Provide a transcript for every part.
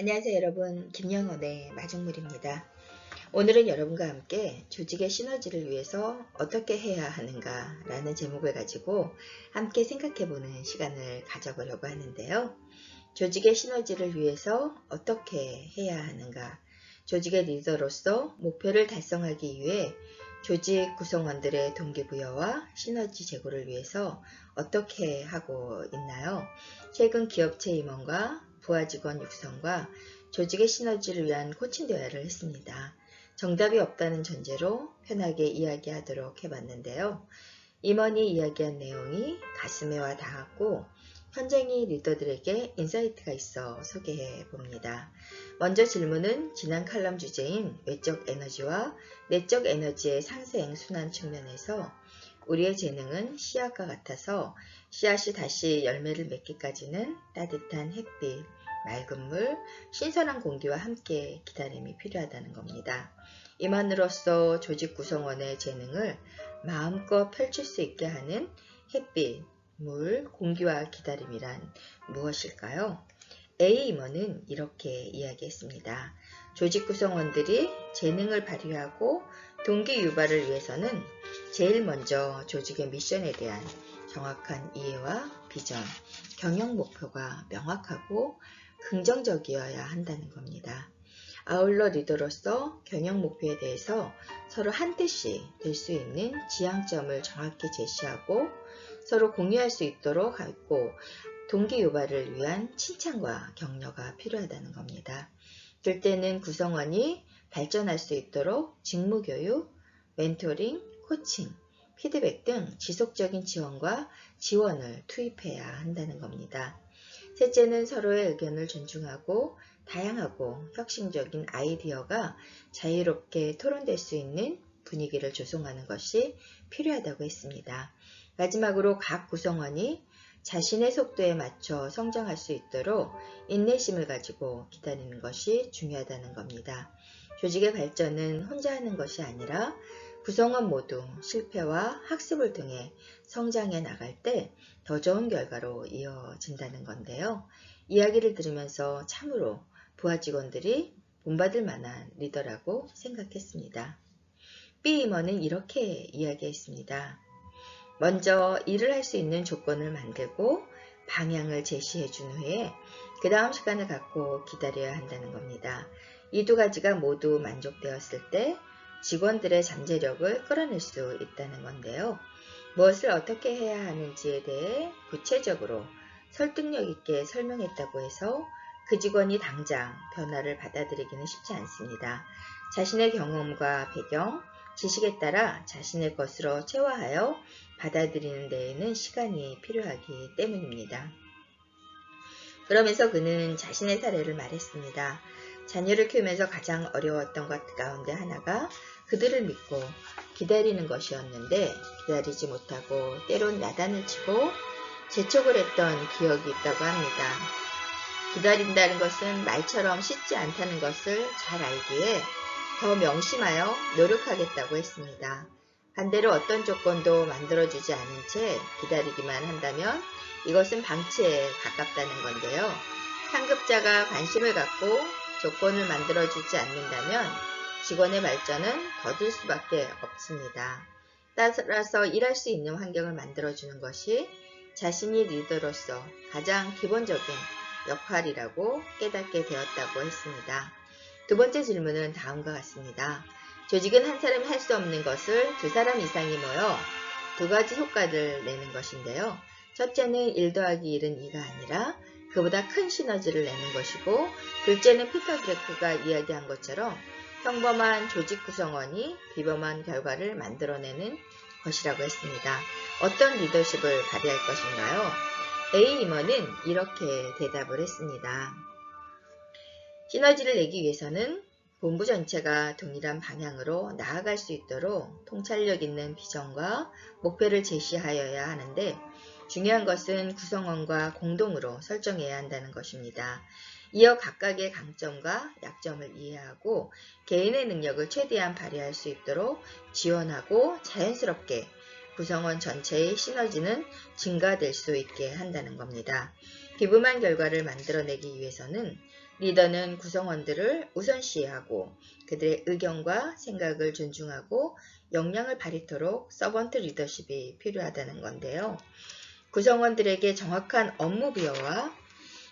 안녕하세요 여러분 김영원의 마중물입니다. 오늘은 여러분과 함께 조직의 시너지를 위해서 어떻게 해야 하는가 라는 제목을 가지고 함께 생각해보는 시간을 가져보려고 하는데요. 조직의 시너지를 위해서 어떻게 해야 하는가 조직의 리더로서 목표를 달성하기 위해 조직 구성원들의 동기부여와 시너지 제고를 위해서 어떻게 하고 있나요? 최근 기업체 임원과 부하 직원 육성과 조직의 시너지를 위한 코칭 대화를 했습니다. 정답이 없다는 전제로 편하게 이야기하도록 해봤는데요. 임원이 이야기한 내용이 가슴에 와 닿았고 현장의 리더들에게 인사이트가 있어 소개해 봅니다. 먼저 질문은 지난 칼럼 주제인 외적 에너지와 내적 에너지의 상생 순환 측면에서 우리의 재능은 씨앗과 같아서 씨앗이 다시 열매를 맺기까지는 따뜻한 햇빛, 맑은 물, 신선한 공기와 함께 기다림이 필요하다는 겁니다. 임원으로서 조직 구성원의 재능을 마음껏 펼칠 수 있게 하는 햇빛, 물, 공기와 기다림이란 무엇일까요? A 임원은 이렇게 이야기했습니다. 조직 구성원들이 재능을 발휘하고 동기 유발을 위해서는 제일 먼저 조직의 미션에 대한 정확한 이해와 비전, 경영 목표가 명확하고 긍정적이어야 한다는 겁니다. 아울러 리더로서 경영 목표에 대해서 서로 한 뜻이 될수 있는 지향점을 정확히 제시하고 서로 공유할 수 있도록 하고 동기 유발을 위한 칭찬과 격려가 필요하다는 겁니다. 될 때는 구성원이 발전할 수 있도록 직무 교육, 멘토링, 코칭, 피드백 등 지속적인 지원과 지원을 투입해야 한다는 겁니다. 셋째는 서로의 의견을 존중하고 다양하고 혁신적인 아이디어가 자유롭게 토론될 수 있는 분위기를 조성하는 것이 필요하다고 했습니다. 마지막으로 각 구성원이 자신의 속도에 맞춰 성장할 수 있도록 인내심을 가지고 기다리는 것이 중요하다는 겁니다. 조직의 발전은 혼자 하는 것이 아니라 구성원 모두 실패와 학습을 통해 성장해 나갈 때 더 좋은 결과로 이어진다는 건데요. 이야기를 들으면서 참으로 부하 직원들이 본받을 만한 리더라고 생각했습니다. B 임원은 이렇게 이야기했습니다. 먼저 일을 할 수 있는 조건을 만들고 방향을 제시해 준 후에 그 다음 시간을 갖고 기다려야 한다는 겁니다. 이 두 가지가 모두 만족되었을 때 직원들의 잠재력을 끌어낼 수 있다는 건데요. 무엇을 어떻게 해야 하는지에 대해 구체적으로 설득력 있게 설명했다고 해서 그 직원이 당장 변화를 받아들이기는 쉽지 않습니다. 자신의 경험과 배경, 지식에 따라 자신의 것으로 체화하여 받아들이는 데에는 시간이 필요하기 때문입니다. 그러면서 그는 자신의 사례를 말했습니다. 자녀를 키우면서 가장 어려웠던 것 가운데 하나가 그들을 믿고 기다리는 것이었는데 기다리지 못하고 때론 야단을 치고 재촉을 했던 기억이 있다고 합니다. 기다린다는 것은 말처럼 쉽지 않다는 것을 잘 알기에 더 명심하여 노력하겠다고 했습니다. 반대로 어떤 조건도 만들어주지 않은 채 기다리기만 한다면 이것은 방치에 가깝다는 건데요. 상급자가 관심을 갖고 조건을 만들어주지 않는다면 직원의 발전은 더딜 수밖에 없습니다. 따라서 일할 수 있는 환경을 만들어주는 것이 자신이 리더로서 가장 기본적인 역할이라고 깨닫게 되었다고 했습니다. 두 번째 질문은 다음과 같습니다. 조직은 한 사람이 할 수 없는 것을 두 사람 이상이 모여 두 가지 효과를 내는 것인데요. 첫째는 1 더하기 1은 2가 아니라 그보다 큰 시너지를 내는 것이고 둘째는 피터 드레크가 이야기한 것처럼 평범한 조직 구성원이 비범한 결과를 만들어내는 것이라고 했습니다. 어떤 리더십을 발휘할 것인가요? A 임원은 이렇게 대답을 했습니다. 시너지를 내기 위해서는 본부 전체가 동일한 방향으로 나아갈 수 있도록 통찰력 있는 비전과 목표를 제시하여야 하는데 중요한 것은 구성원과 공동으로 설정해야 한다는 것입니다. 이어 각각의 강점과 약점을 이해하고 개인의 능력을 최대한 발휘할 수 있도록 지원하고 자연스럽게 구성원 전체의 시너지는 증가될 수 있게 한다는 겁니다. 비범한 결과를 만들어내기 위해서는 리더는 구성원들을 우선시하고 그들의 의견과 생각을 존중하고 역량을 발휘토록 서번트 리더십이 필요하다는 건데요. 구성원들에게 정확한 업무 부여와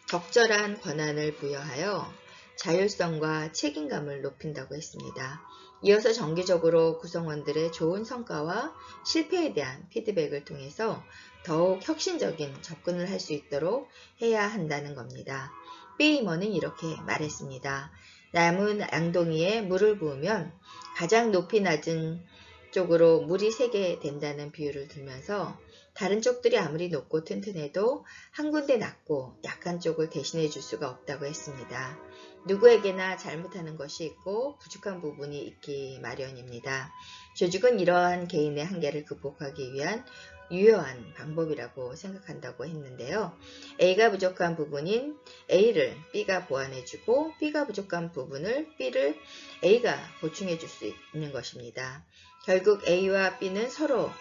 적절한 권한을 부여하여 자율성과 책임감을 높인다고 했습니다. 이어서 정기적으로 구성원들의 좋은 성과와 실패에 대한 피드백을 통해서 더욱 혁신적인 접근을 할 수 있도록 해야 한다는 겁니다. 베이머는 이렇게 말했습니다. 남은 양동이에 물을 부으면 가장 높이 낮은 쪽으로 물이 새게 된다는 비유를 들면서 다른 쪽들이 아무리 높고 튼튼해도 한 군데 낮고 약한 쪽을 대신해 줄 수가 없다고 했습니다. 누구에게나 잘못하는 것이 있고 부족한 부분이 있기 마련입니다. 조직은 이러한 개인의 한계를 극복하기 위한 유효한 방법이라고 생각한다고 했는데요. A가 부족한 부분인 A를 B가 보완해주고 B가 부족한 부분을 B를 A가 보충해줄 수 있는 것입니다. 결국 A와 B는 서로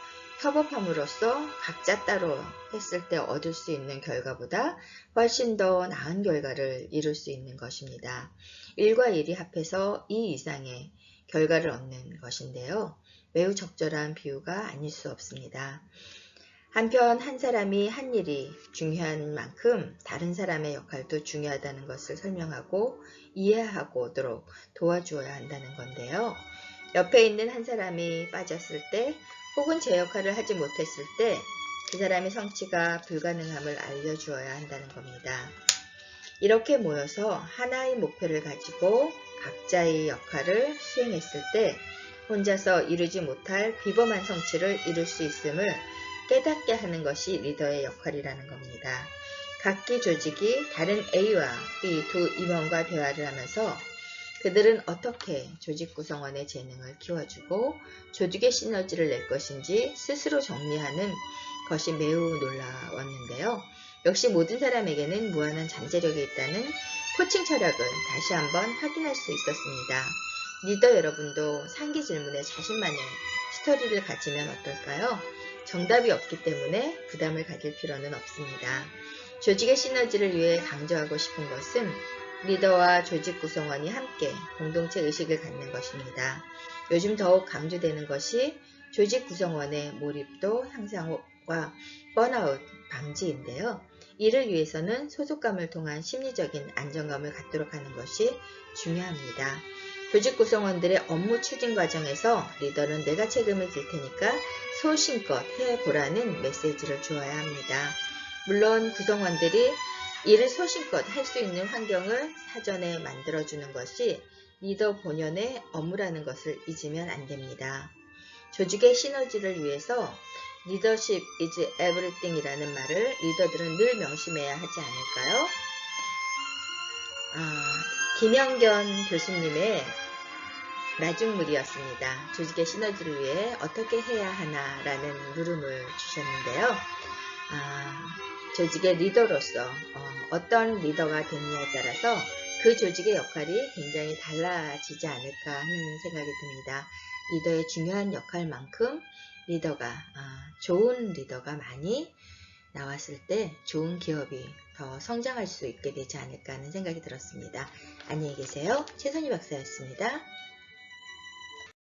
협업함으로써 각자 따로 했을 때 얻을 수 있는 결과보다 훨씬 더 나은 결과를 이룰 수 있는 것입니다. 1과 1이 합해서 2 이상의 결과를 얻는 것인데요. 매우 적절한 비유가 아닐 수 없습니다. 한편 한 사람이 한 일이 중요한 만큼 다른 사람의 역할도 중요하다는 것을 설명하고 이해하고도록 도와주어야 한다는 건데요. 옆에 있는 한 사람이 빠졌을 때 혹은 제 역할을 하지 못했을 때 그 사람의 성취가 불가능함을 알려주어야 한다는 겁니다. 이렇게 모여서 하나의 목표를 가지고 각자의 역할을 수행했을 때 혼자서 이루지 못할 비범한 성취를 이룰 수 있음을 깨닫게 하는 것이 리더의 역할이라는 겁니다. 각기 조직이 다른 A와 B 두 임원과 대화를 하면서 그들은 어떻게 조직 구성원의 재능을 키워주고 조직의 시너지를 낼 것인지 스스로 정리하는 것이 매우 놀라웠는데요. 역시 모든 사람에게는 무한한 잠재력이 있다는 코칭 철학을 다시 한번 확인할 수 있었습니다. 리더 여러분도 상기 질문에 자신만의 스토리를 가지면 어떨까요? 정답이 없기 때문에 부담을 가질 필요는 없습니다. 조직의 시너지를 위해 강조하고 싶은 것은 리더와 조직 구성원이 함께 공동체 의식을 갖는 것입니다. 요즘 더욱 강조되는 것이 조직 구성원의 몰입도 향상과 번아웃 방지인데요. 이를 위해서는 소속감을 통한 심리적인 안정감을 갖도록 하는 것이 중요합니다. 조직 구성원들의 업무 추진 과정에서 리더는 내가 책임을 질 테니까 소신껏 해보라는 메시지를 주어야 합니다. 물론 구성원들이 이를 소신껏 할 수 있는 환경을 사전에 만들어주는 것이 리더 본연의 업무라는 것을 잊으면 안 됩니다. 조직의 시너지를 위해서 리더십 is everything 이라는 말을 리더들은 늘 명심해야 하지 않을까요? 아, 김영견 교수님의 마중물이었습니다. 조직의 시너지를 위해 어떻게 해야 하나 라는 물음을 주셨는데요. 아, 조직의 리더로서 어, 떤 리더가 됐냐에 따라서 그 조직의 역할이 굉장히 달라지지 않을까 하는 생각이 듭니다. 리더의 중요한 역할만큼 리더가 아, 좋은 리더가 많이 나왔을 때 좋은 기업이 더 성장할 수 있게 되지 않을까 하는 생각이 들었습니다. 안녕히 계세요. 최선희 박사였습니다.